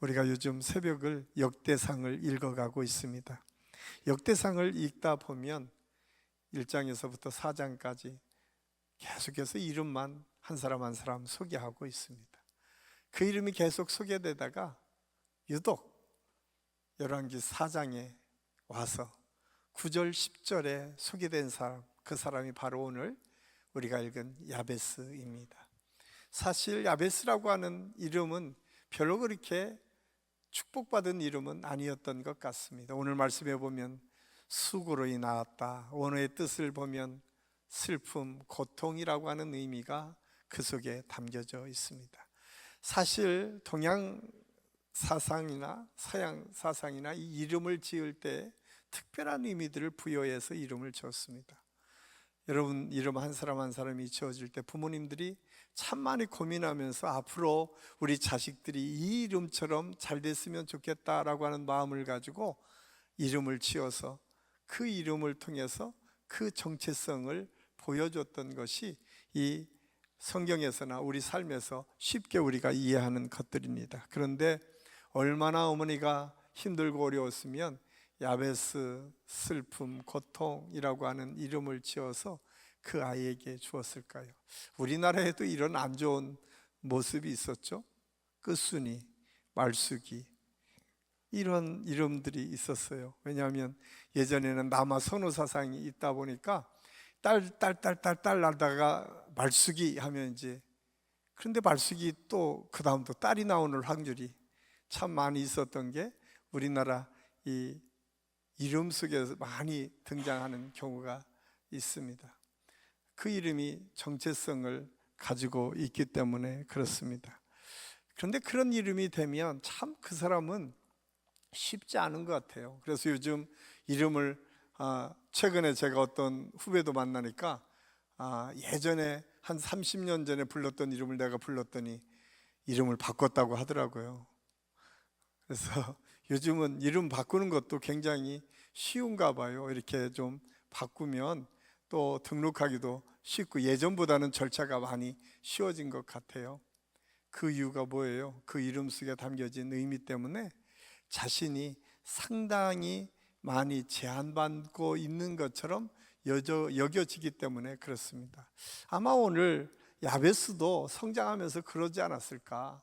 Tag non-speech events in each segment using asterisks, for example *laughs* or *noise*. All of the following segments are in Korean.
우리가 요즘 새벽을 역대상을 읽어가고 있습니다. 역대상을 읽다 보면 1장에서부터 4장까지 계속해서 이름만 한 사람 한 사람 소개하고 있습니다. 그 이름이 계속 소개되다가 유독 열왕기 4장에 와서 9절 10절에 소개된 사람 그 사람이 바로 오늘 우리가 읽은 야베스입니다. 사실 야베스라고 하는 이름은 별로 그렇게 축복받은 이름은 아니었던 것 같습니다. 오늘 말씀해 보면 수고로이 나왔다. 원어의 뜻을 보면 슬픔, 고통이라고 하는 의미가 그 속에 담겨져 있습니다. 사실 동양 사상이나 서양 사상이나 이 이름을 지을 때 특별한 의미들을 부여해서 이름을 지었습니다. 여러분 이름 한 사람 한 사람이 지어질 때 부모님들이 참 많이 고민하면서 앞으로 우리 자식들이 이 이름처럼 잘 됐으면 좋겠다라고 하는 마음을 가지고 이름을 지어서 그 이름을 통해서 그 정체성을 보여줬던 것이 이 성경에서나 우리 삶에서 쉽게 우리가 이해하는 것들입니다. 그런데 얼마나 어머니가 힘들고 어려웠으면 야베스 슬픔 고통이라고 하는 이름을 지어서 그 아이에게 주었을까요? 우리나라에도 이런 안 좋은 모습이 있었죠. 끝순이, 말숙이 이런 이름들이 있었어요. 왜냐하면 예전에는 남아 선호 사상이 있다 보니까 딸, 딸, 딸, 딸, 딸 나다가 말숙이 하면 이제 그런데 말숙이 또 그 다음도 딸이 나오는 확률이 참 많이 있었던 게 우리나라 이 이름 속에서 많이 등장하는 경우가 있습니다. 그 이름이 정체성을 가지고 있기 때문에 그렇습니다. 그런데 그런 이름이 되면 참 그 사람은 쉽지 않은 것 같아요. 그래서 요즘 이름을 아, 최근에 제가 어떤 후배도 만나니까 아, 예전에 한 30년 전에 불렀던 이름을 내가 불렀더니 이름을 바꿨다고 하더라고요. 그래서 *laughs* 요즘은 이름 바꾸는 것도 굉장히 쉬운가 봐요. 이렇게 좀 바꾸면 또 등록하기도 쉽고 예전보다는 절차가 많이 쉬워진 것 같아요. 그 이유가 뭐예요? 그 이름 속에 담겨진 의미 때문에 자신이 상당히 많이 제한받고 있는 것처럼 여겨, 여겨지기 때문에 그렇습니다. 아마 오늘 야베스도 성장하면서 그러지 않았을까?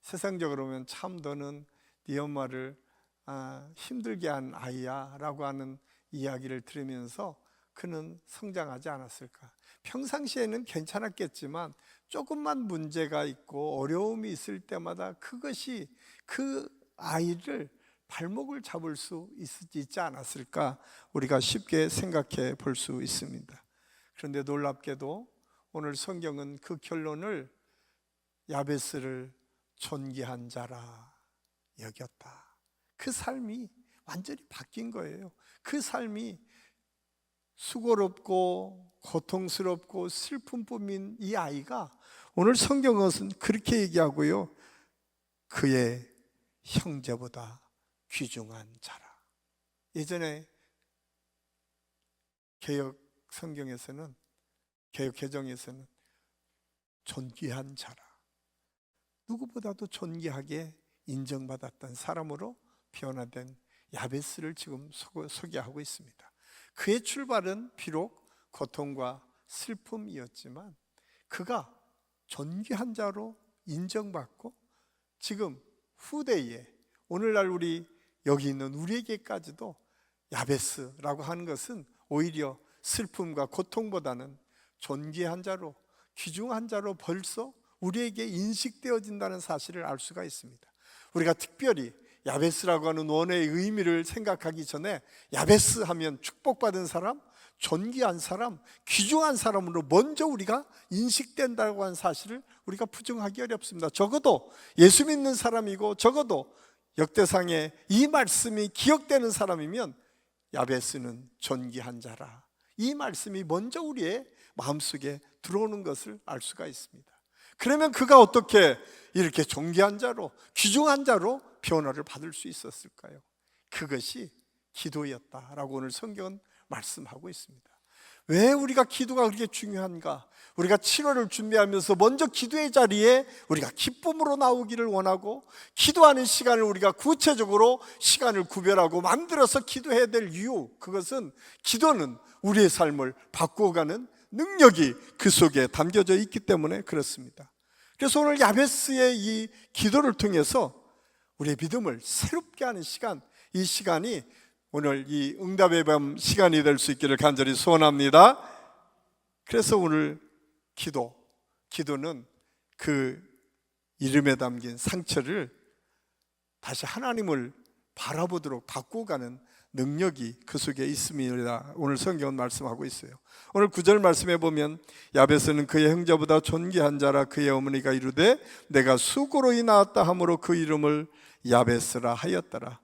세상적으로 보면 참 너는 네 엄마를 아, 힘들게 한 아이야라고 하는 이야기를 들으면서 그는 성장하지 않았을까? 평상시에는 괜찮았겠지만 조금만 문제가 있고 어려움이 있을 때마다 그것이 그 아이를 발목을 잡을 수 있지 않았을까? 우리가 쉽게 생각해 볼 수 있습니다. 그런데 놀랍게도 오늘 성경은 그 결론을 야베스를 존귀한 자라 여겼다. 그 삶이 완전히 바뀐 거예요. 그 삶이 수고롭고 고통스럽고 슬픔뿐인 이 아이가 오늘 성경은 그렇게 얘기하고요. 그의 형제보다 귀중한 자라. 예전에 개혁 성경에서는 개혁 개정에서는 존귀한 자라. 누구보다도 존귀하게 인정받았던 사람으로 변화된 야베스를 지금 소개하고 있습니다. 그의 출발은 비록 고통과 슬픔이었지만 그가 존귀한 자로 인정받고 지금 후대에 오늘날 우리 여기 있는 우리에게까지도 야베스라고 하는 것은 오히려 슬픔과 고통보다는 존귀한 자로 귀중한 자로 벌써 우리에게 인식되어진다는 사실을 알 수가 있습니다. 우리가 특별히 야베스라고 하는 원어의 의미를 생각하기 전에 야베스 하면 축복받은 사람, 존귀한 사람, 귀중한 사람으로 먼저 우리가 인식된다고 하는 사실을 우리가 부정하기 어렵습니다. 적어도 예수 믿는 사람이고 적어도 역대상에 이 말씀이 기억되는 사람이면 야베스는 존귀한 자라. 이 말씀이 먼저 우리의 마음속에 들어오는 것을 알 수가 있습니다. 그러면 그가 어떻게 이렇게 존귀한 자로 귀중한 자로 변화를 받을 수 있었을까요? 그것이 기도였다라고 오늘 성경은 말씀하고 있습니다. 왜 우리가 기도가 그렇게 중요한가? 우리가 7월을 준비하면서 먼저 기도의 자리에 우리가 기쁨으로 나오기를 원하고 기도하는 시간을 우리가 구체적으로 시간을 구별하고 만들어서 기도해야 될 이유 그것은 기도는 우리의 삶을 바꾸어가는 능력이 그 속에 담겨져 있기 때문에 그렇습니다. 그래서 오늘 야베스의 이 기도를 통해서 우리의 믿음을 새롭게 하는 시간, 이 시간이 오늘 이 응답의 밤 시간이 될 수 있기를 간절히 소원합니다. 그래서 오늘 기도, 기도는 그 이름에 담긴 상처를 다시 하나님을 바라보도록 바꾸어가는 능력이 그 속에 있습니다. 오늘 성경은 말씀하고 있어요. 오늘 구절 말씀해 보면 야베스는 그의 형제보다 존귀한 자라 그의 어머니가 이르되 내가 수고로이 나왔다 하므로 그 이름을 야베스라 하였더라.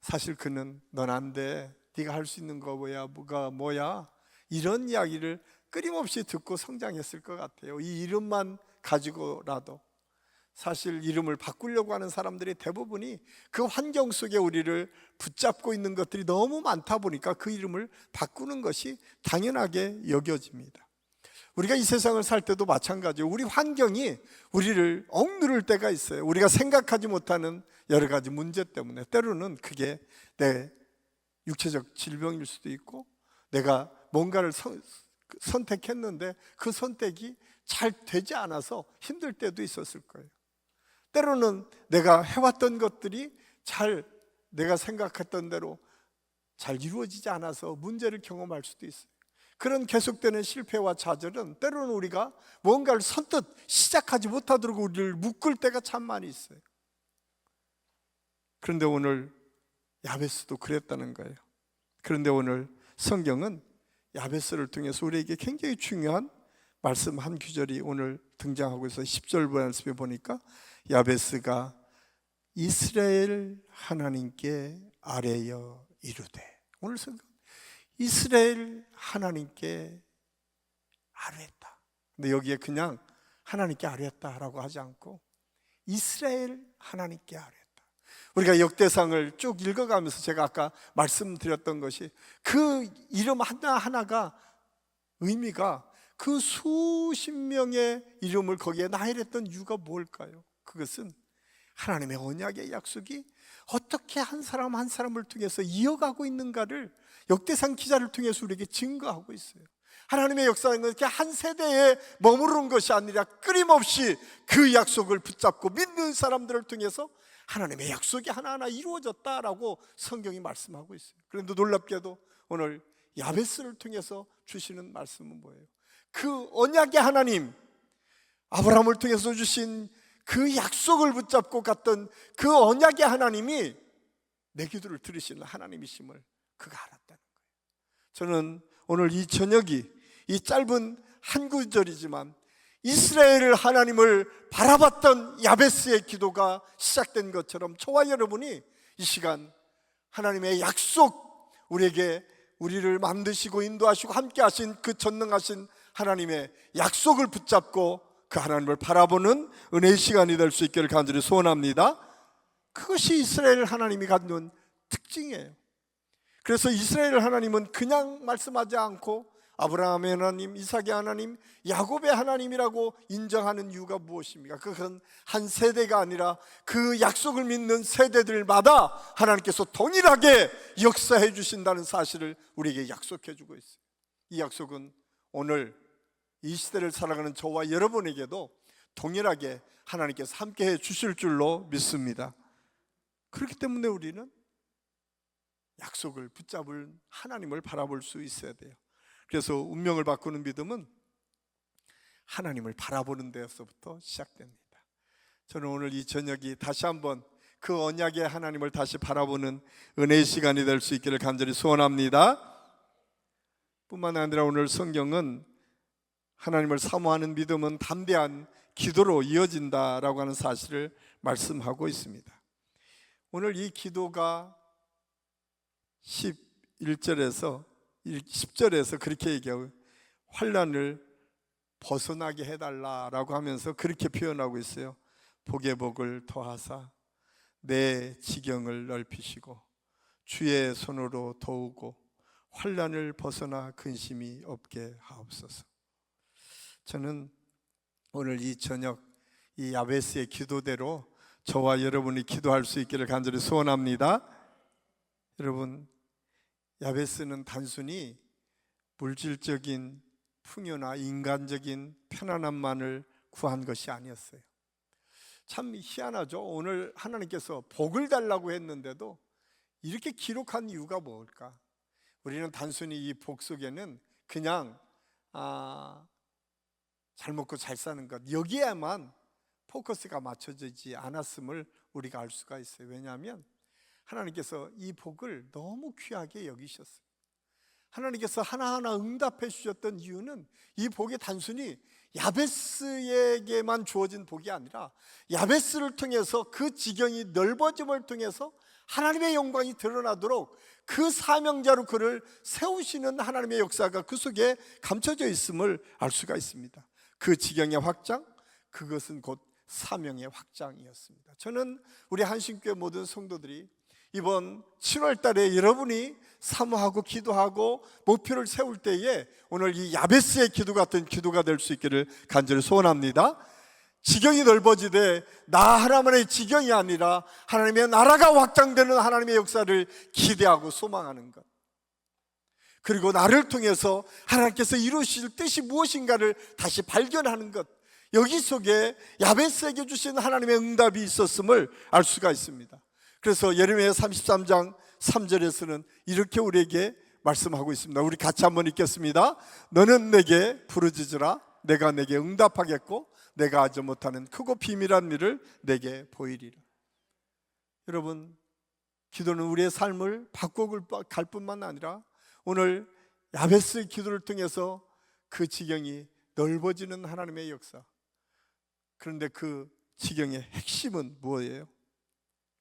사실 그는 넌 안 돼. 네가 할 수 있는 거 뭐야? 뭐가 뭐야? 이런 이야기를 끊임없이 듣고 성장했을 것 같아요. 이 이름만 가지고라도 사실 이름을 바꾸려고 하는 사람들이 대부분이 그 환경 속에 우리를 붙잡고 있는 것들이 너무 많다 보니까 그 이름을 바꾸는 것이 당연하게 여겨집니다. 우리가 이 세상을 살 때도 마찬가지예요. 우리 환경이 우리를 억누를 때가 있어요. 우리가 생각하지 못하는 여러 가지 문제 때문에 때로는 그게 내 육체적 질병일 수도 있고 내가 뭔가를 선, 선택했는데 그 선택이 잘 되지 않아서 힘들 때도 있었을 거예요. 때로는 내가 해왔던 것들이 잘 내가 생각했던 대로 잘 이루어지지 않아서 문제를 경험할 수도 있어요. 그런 계속되는 실패와 좌절은 때로는 우리가 뭔가를 선뜻 시작하지 못하도록 우리를 묶을 때가 참 많이 있어요. 그런데 오늘 야베스도 그랬다는 거예요. 그런데 오늘 성경은 야베스를 통해서 우리에게 굉장히 중요한 말씀 한 구절이 오늘 등장하고 있어 10절 말씀에 보니까 야베스가 이스라엘 하나님께 아뢰어 이르되 오늘 성경 이스라엘 하나님께 아뢰었다. 근데 여기에 그냥 하나님께 아뢰었다라고 하지 않고 이스라엘 하나님께 아뢰었다. 우리가 역대상을 쭉 읽어가면서 제가 아까 말씀드렸던 것이 그 이름 하나 하나가 의미가 그 수십 명의 이름을 거기에 나열했던 이유가 뭘까요? 그것은 하나님의 언약의 약속이 어떻게 한 사람 한 사람을 통해서 이어가고 있는가를 역대상 기자를 통해서 우리에게 증거하고 있어요. 하나님의 역사는 그렇게 한 세대에 머무른 것이 아니라 끊임없이 그 약속을 붙잡고 믿는 사람들을 통해서 하나님의 약속이 하나하나 이루어졌다라고 성경이 말씀하고 있어요. 그런데 놀랍게도 오늘 야베스를 통해서 주시는 말씀은 뭐예요? 그 언약의 하나님 아브라함을 통해서 주신 그 약속을 붙잡고 갔던 그 언약의 하나님이 내 기도를 들으시는 하나님이심을 그가 알았다는 거예요. 저는 오늘 이 저녁이 이 짧은 한 구절이지만 이스라엘을 하나님을 바라봤던 야베스의 기도가 시작된 것처럼 저와 여러분이 이 시간 하나님의 약속 우리에게 우리를 만드시고 인도하시고 함께 하신 그 전능하신 하나님의 약속을 붙잡고 그 하나님을 바라보는 은혜의 시간이 될 수 있기를 간절히 소원합니다. 그것이 이스라엘 하나님이 갖는 특징이에요. 그래서 이스라엘 하나님은 그냥 말씀하지 않고 아브라함의 하나님, 이삭의 하나님, 야곱의 하나님이라고 인정하는 이유가 무엇입니까? 그것은 한 세대가 아니라 그 약속을 믿는 세대들마다 하나님께서 동일하게 역사해 주신다는 사실을 우리에게 약속해 주고 있어요. 이 약속은 오늘 이 시대를 살아가는 저와 여러분에게도 동일하게 하나님께서 함께 해 주실 줄로 믿습니다. 그렇기 때문에 우리는 약속을 붙잡을 하나님을 바라볼 수 있어야 돼요. 그래서 운명을 바꾸는 믿음은 하나님을 바라보는 데에서부터 시작됩니다. 저는 오늘 이 저녁이 다시 한번 그 언약의 하나님을 다시 바라보는 은혜의 시간이 될 수 있기를 간절히 소원합니다. 뿐만 아니라 오늘 성경은 하나님을 사모하는 믿음은 담대한 기도로 이어진다라고 하는 사실을 말씀하고 있습니다. 오늘 이 기도가 11절에서 10절에서 그렇게 얘기하고 환란을 벗어나게 해달라라고 하면서 그렇게 표현하고 있어요. 복의 복을 더하사 내 지경을 넓히시고 주의 손으로 도우고 환란을 벗어나 근심이 없게 하옵소서. 저는 오늘 이 저녁 이 야베스의 기도대로 저와 여러분이 기도할 수 있기를 간절히 소원합니다. 여러분 야베스는 단순히 물질적인 풍요나 인간적인 편안함만을 구한 것이 아니었어요. 참 희한하죠. 오늘 하나님께서 복을 달라고 했는데도 이렇게 기록한 이유가 뭘까? 우리는 단순히 이 복 속에는 그냥 아, 잘 먹고 잘 사는 것 여기에만 포커스가 맞춰지지 않았음을 우리가 알 수가 있어요. 왜냐하면 하나님께서 이 복을 너무 귀하게 여기셨어요. 하나님께서 하나하나 응답해 주셨던 이유는 이 복이 단순히 야베스에게만 주어진 복이 아니라 야베스를 통해서 그 지경이 넓어짐을 통해서 하나님의 영광이 드러나도록 그 사명자로 그를 세우시는 하나님의 역사가 그 속에 감춰져 있음을 알 수가 있습니다. 그 지경의 확장, 그것은 곧 사명의 확장이었습니다. 저는 우리 한신교회 모든 성도들이 이번 7월 달에 여러분이 사모하고 기도하고 목표를 세울 때에 오늘 이 야베스의 기도 같은 기도가 될 수 있기를 간절히 소원합니다. 지경이 넓어지되 나 하나만의 지경이 아니라 하나님의 나라가 확장되는 하나님의 역사를 기대하고 소망하는 것. 그리고 나를 통해서 하나님께서 이루실 뜻이 무엇인가를 다시 발견하는 것. 여기 속에 야베스에게 주신 하나님의 응답이 있었음을 알 수가 있습니다. 그래서 예레미야 33장 3절에서는 이렇게 우리에게 말씀하고 있습니다. 우리 같이 한번 읽겠습니다. 너는 내게 부르짖으라 내가 내게 응답하겠고 내가 아지 못하는 크고 비밀한 일을 내게 보이리라. 여러분, 기도는 우리의 삶을 바꿔갈 뿐만 아니라 오늘 야베스 기도를 통해서 그 지경이 넓어지는 하나님의 역사. 그런데 그 지경의 핵심은 무엇이에요?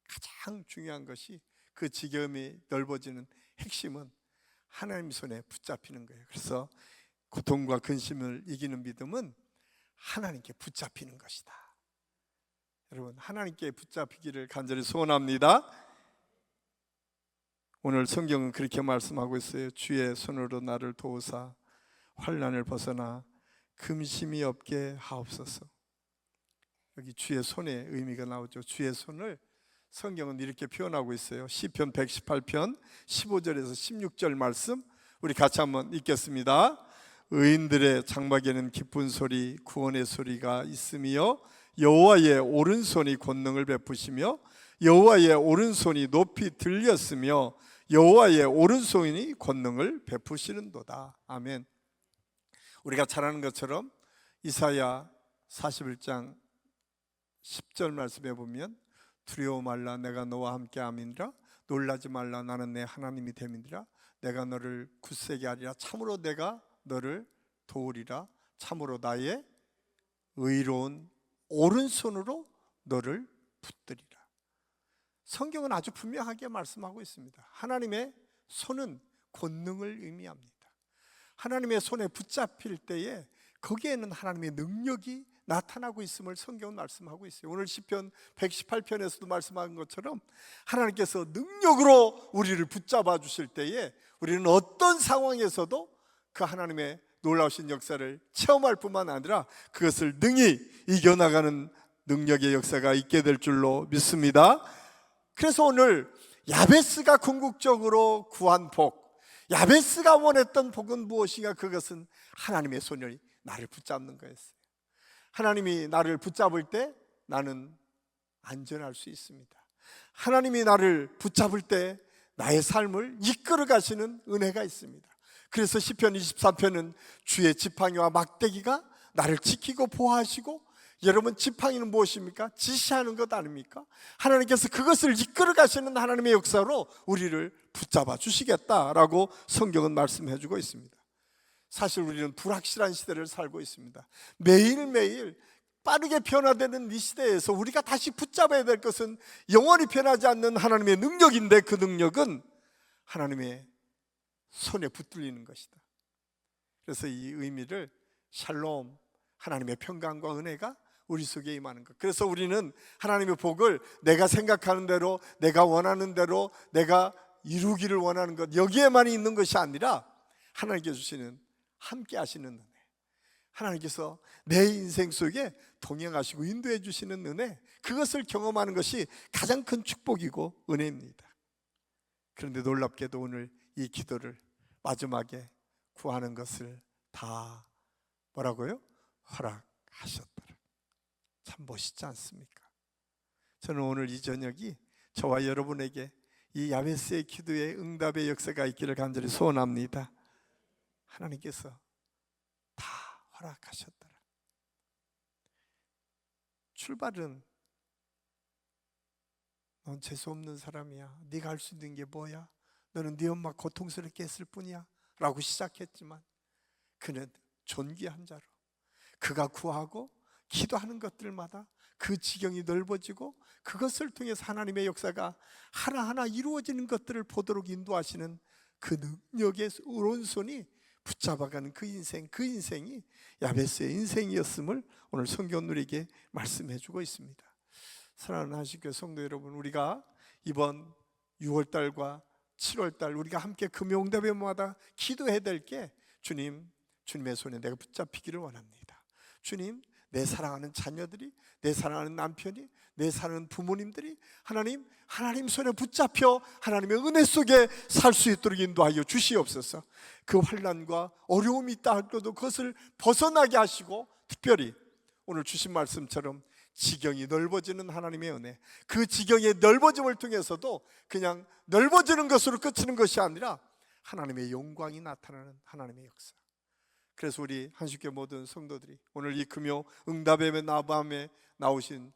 가장 중요한 것이 그 지경이 넓어지는 핵심은 하나님 손에 붙잡히는 거예요. 그래서 고통과 근심을 이기는 믿음은 하나님께 붙잡히는 것이다. 여러분, 하나님께 붙잡히기를 간절히 소원합니다. 오늘 성경은 그렇게 말씀하고 있어요. 주의 손으로 나를 도우사 환란을 벗어나 금심이 없게 하옵소서. 여기 주의 손의 의미가 나오죠. 주의 손을 성경은 이렇게 표현하고 있어요. 시편 118편 15절에서 16절 말씀 우리 같이 한번 읽겠습니다. 의인들의 장막에는 기쁜 소리 구원의 소리가 있으며 여호와의 오른손이 권능을 베푸시며 여호와의 오른손이 높이 들렸으며 여호와의 오른손이 권능을 베푸시는도다. 아멘. 우리가 잘 아는 것처럼 이사야 41장 10절 말씀에 보면 두려워 말라 내가 너와 함께 함이니라. 놀라지 말라 나는 내 하나님이 됨이니라. 내가 너를 굳세게 하리라. 참으로 내가 너를 도우리라. 참으로 나의 의로운 오른손으로 너를 붙들이라 성경은 아주 분명하게 말씀하고 있습니다 하나님의 손은 권능을 의미합니다 하나님의 손에 붙잡힐 때에 거기에는 하나님의 능력이 나타나고 있음을 성경은 말씀하고 있어요. 오늘 시편 118편에서도 말씀한 것처럼 하나님께서 능력으로 우리를 붙잡아 주실 때에 우리는 어떤 상황에서도 그 하나님의 놀라우신 역사를 체험할 뿐만 아니라 그것을 능히 이겨나가는 능력의 역사가 있게 될 줄로 믿습니다. 그래서 오늘 야베스가 궁극적으로 구한 복, 야베스가 원했던 복은 무엇인가? 그것은 하나님의 손이 나를 붙잡는 거였어요. 하나님이 나를 붙잡을 때 나는 안전할 수 있습니다. 하나님이 나를 붙잡을 때 나의 삶을 이끌어 가시는 은혜가 있습니다. 그래서 시편 24편은 주의 지팡이와 막대기가 나를 지키고 보호하시고 여러분 지팡이는 무엇입니까? 지시하는 것 아닙니까? 하나님께서 그것을 이끌어 가시는 하나님의 역사로 우리를 붙잡아 주시겠다라고 성경은 말씀해 주고 있습니다. 사실 우리는 불확실한 시대를 살고 있습니다. 매일매일 빠르게 변화되는 이 시대에서 우리가 다시 붙잡아야 될 것은 영원히 변하지 않는 하나님의 능력인데 그 능력은 하나님의 손에 붙들리는 것이다. 그래서 이 의미를 샬롬, 하나님의 평강과 은혜가 우리 속에 임하는 것. 그래서 우리는 하나님의 복을 내가 생각하는 대로, 내가 원하는 대로, 내가 이루기를 원하는 것 여기에만 있는 것이 아니라 하나님께서 주시는 함께 하시는 은혜 하나님께서 내 인생 속에 동행하시고 인도해 주시는 은혜 그것을 경험하는 것이 가장 큰 축복이고 은혜입니다 그런데 놀랍게도 오늘 이 기도를 마지막에 구하는 것을 다 뭐라고요? 허락하셨더라 참 멋있지 않습니까? 저는 오늘 이 저녁이 저와 여러분에게 이 야베스의 기도의 응답의 역사가 있기를 간절히 소원합니다. 하나님께서 다 허락하셨더라. 출발은 넌 재수 없는 사람이야. 네가 할 수 있는 게 뭐야? 너는 네 엄마 고통스럽게 했을 뿐이야. 라고 시작했지만 그는 존귀한 자로 그가 구하고 기도하는 것들마다 그 지경이 넓어지고 그것을 통해서 하나님의 역사가 하나하나 이루어지는 것들을 보도록 인도하시는 그 능력의 오른손이 붙잡아가는 그 인생, 그 인생이 야베스의 인생이었음을 오늘 성경 우리에게 말씀해 주고 있습니다. 사랑하는 하식교 성도 여러분, 우리가 이번 6월 달과 7월 달 우리가 함께 금요응답회마다 기도해야 될 게 주님, 주님의 손에 내가 붙잡히기를 원합니다. 주님, 내 사랑하는 자녀들이, 내 사랑하는 남편이, 내 사랑하는 부모님들이 하나님, 하나님 손에 붙잡혀 하나님의 은혜 속에 살 수 있도록 인도하여 주시옵소서. 그 환란과 어려움이 있다 할때도 그것을 벗어나게 하시고 특별히 오늘 주신 말씀처럼 지경이 넓어지는 하나님의 은혜 그 지경의 넓어짐을 통해서도 그냥 넓어지는 것으로 끝이는 것이 아니라 하나님의 영광이 나타나는 하나님의 역사 그래서 우리 한식교 모든 성도들이 오늘 이 금요 응답의 나밤에 나오신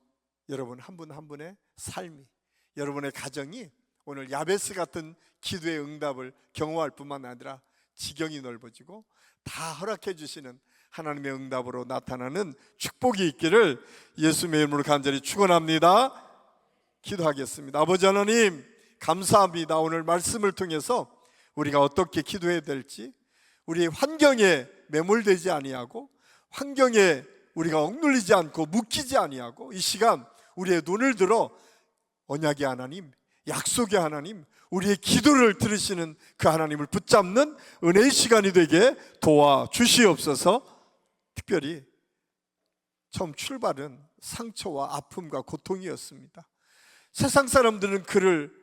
여러분 한분한 분의 삶이 여러분의 가정이 오늘 야베스 같은 기도의 응답을 경험할 뿐만 아니라 지경이 넓어지고 다 허락해 주시는 하나님의 응답으로 나타나는 축복이 있기를 예수님의 이름으로 간절히 축원합니다. 기도하겠습니다. 아버지 하나님 감사합니다. 오늘 말씀을 통해서 우리가 어떻게 기도해야 될지 우리의 환경에 매몰되지 아니하고 환경에 우리가 억눌리지 않고 묶이지 아니하고 이 시간 우리의 눈을 들어 언약의 하나님, 약속의 하나님, 우리의 기도를 들으시는 그 하나님을 붙잡는 은혜의 시간이 되게 도와 주시옵소서. 특별히 처음 출발은 상처와 아픔과 고통이었습니다. 세상 사람들은 그를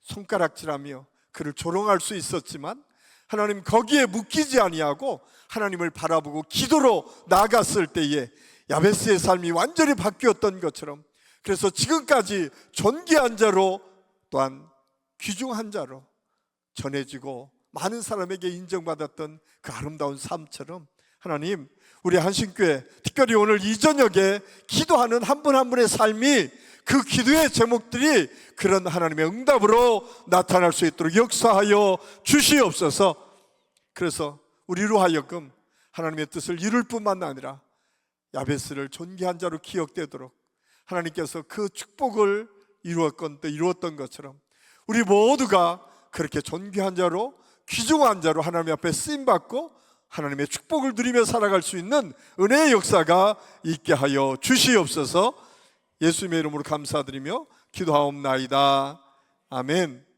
손가락질하며 그를 조롱할 수 있었지만 하나님 거기에 묶이지 아니하고 하나님을 바라보고 기도로 나아갔을 때에 야베스의 삶이 완전히 바뀌었던 것처럼 그래서 지금까지 존귀한 자로 또한 귀중한 자로 전해지고 많은 사람에게 인정받았던 그 아름다운 삶처럼 하나님 우리 한신교회 특별히 오늘 이 저녁에 기도하는 한 분한 분의 삶이 그 기도의 제목들이 그런 하나님의 응답으로 나타날 수 있도록 역사하여 주시옵소서. 그래서 우리로 하여금 하나님의 뜻을 이룰 뿐만 아니라 야베스를 존귀한 자로 기억되도록 하나님께서 그 축복을 이루었건 또 이루었던 것처럼 우리 모두가 그렇게 존귀한 자로 귀중한 자로 하나님 앞에 쓰임 받고 하나님의 축복을 누리며 살아갈 수 있는 은혜의 역사가 있게 하여 주시옵소서. 예수님의 이름으로 감사드리며 기도하옵나이다. 아멘.